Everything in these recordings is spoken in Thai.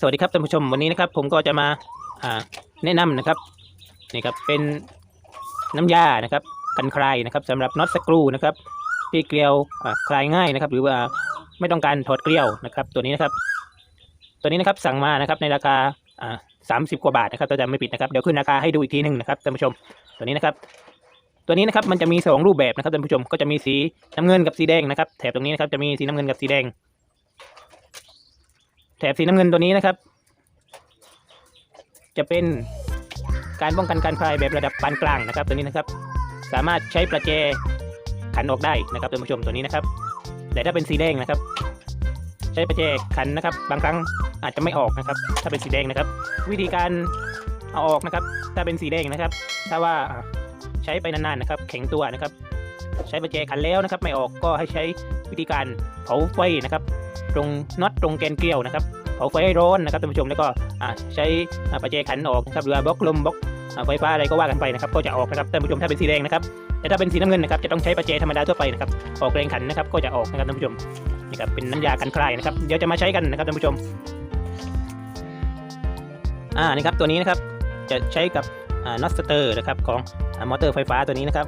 สวัสดีครับท่านผู้ชมวันนี้นะครับ ผมก็จะมาแนะนำนะครับนี่ครับเป็นน้ำยานะครับ กันคลายนะครับสำหรับน็อตสกรูนะครับ ที่เกลียวคลายง่ายนะครับ หรือว่าไม่ต้องการถอดเกลียวนะครับ ตัวนี้นะครับ ตัวนี้นะครับสั่งมานะครับในราคาสามสิบกว่าบาทนะครับถ้าจำไม่ผิดนะครับเดี๋ยวขึ้นราคาให้ดูอีกทีหนึ่งนะครับท่านผู้ชมตัวนี้นะครับตัวนี้นะครับมันจะมีสองรูปแบบนะครับท่านผู้ชมก็จะมีสีน้ำเงินกับสีแดงนะครับแถบตรงนี้นะครับจะมีสีน้ำเงินกับสีแดง ถบสีน้ำเงินตัวนี้นะครับ จะเป็นการป้องกันการคลายแบบระดับปานกลางนะครับ ตัวนี้นะครับ สามารถใช้ประแจขันออกได้นะครับท่านผู้ชมตัวนี้นะครับ แต่ถ้าเป็นสีแดงนะครับ ใช้ประแจขันนะครับ บางครั้งอาจจะไม่ออกนะครับ ถ้าเป็นสีแดงนะครับ วิธีการเอาออกนะครับ ถ้าเป็นสีแดงนะครับ ถ้าว่าใช้ไปนานๆนะครับ แข็งตัวนะครับ ใช้ประแจขันแล้วนะครับ ไม่ออกก็ให้ใช้วิธีการเผาไฟนะครับ ตรงน็อตตรงแกนเกลียวนะครับ เผาไฟให้ร้อนนะครับท่านผู้ชมแล้วก็ใช้ประแจขันออกนะครับหรือบล็อกลมบล็อกไฟฟ้าอะไรก็ว่ากันไปนะครับก็จะออกนะครับท่านผู้ชมถ้าเป็นสีแดงนะครับแต่ถ้าเป็นสีน้ำเงินนะครับจะต้องใช้ประแจธรรมดาทั่วไปนะครับออกแรงขันนะครับก็จะออกนะครับท่านผู้ชมนี่ครับเป็นน้ำยากันคลายนะครับเดี๋ยวจะมาใช้กันนะครับท่านผู้ชมอ่านี่ครับตัวนี้นะครับจะใช้กับน็อตสเตอร์นะครับของมอเตอร์ไฟฟ้าตัวนี้นะครับ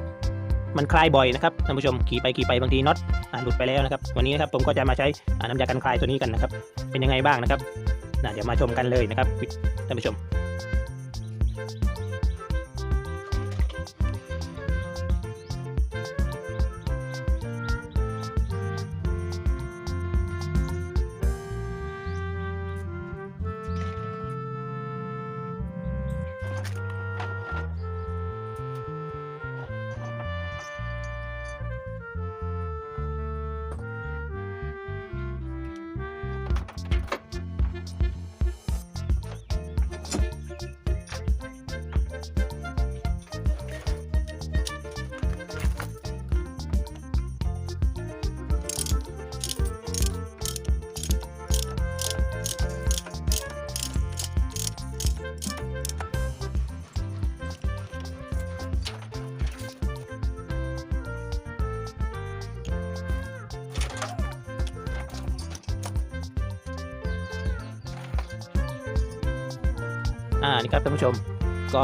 มันคลายบ่อยนะครับท่านผู้ชมขี่ไปขี่ไปบางทีน็อตหลุดไปแล้วนะครับ วันนี้นะครับผมก็จะมาใช้น้ำยากันคลายตัวนี้กันนะครับ เป็นยังไงบ้างนะครับน่าเดี๋ยวมาชมกันเลยนะครับท่านผู้ชม อ่านี่ครับท่านผู้ชมก็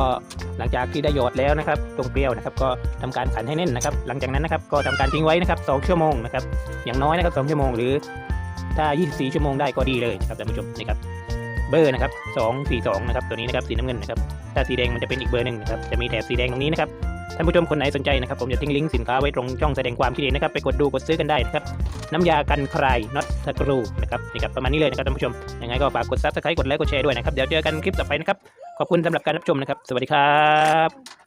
หลังจากที่ได้หยอดแล้วนะครับ ตรงเปรี้ยวนะครับ ก็ทำการขันให้แน่นนะครับ หลังจากนั้นนะครับ ก็ทำการทิ้งไว้นะครับ 2 ชั่วโมงนะครับ อย่างน้อยนะครับ 2 ชั่วโมงหรือ ถ้า 24 ชั่วโมงได้ก็ดีเลยนะครับท่านผู้ชมนี่ครับ เบอร์นะครับ242นะครับ ตัวนี้นะครับสีน้ำเงินนะครับ ถ้าสีแดงมันจะเป็นอีกเบอร์หนึ่งนะครับ จะมีแถบสีแดงตรงนี้นะครับ ท่านผู้ชมคนไหนสนใจนะครับผมจะทิ้งลิงก์สินค้าไว้ตรงช่องแสดงความคิดเห็นนะครับไปกดดูกดซื้อกันได้นะครับน้ำยากันคลายน็อตสกรูนะครับนี่ครับประมาณนี้เลยนะครับท่านผู้ชมยังไงก็ฝากกดซับสไครต์กดไลค์กดแชร์ด้วยนะครับเดี๋ยวเจอกันคลิปต่อไปนะครับขอบคุณสำหรับการรับชมนะครับ สวัสดีครับ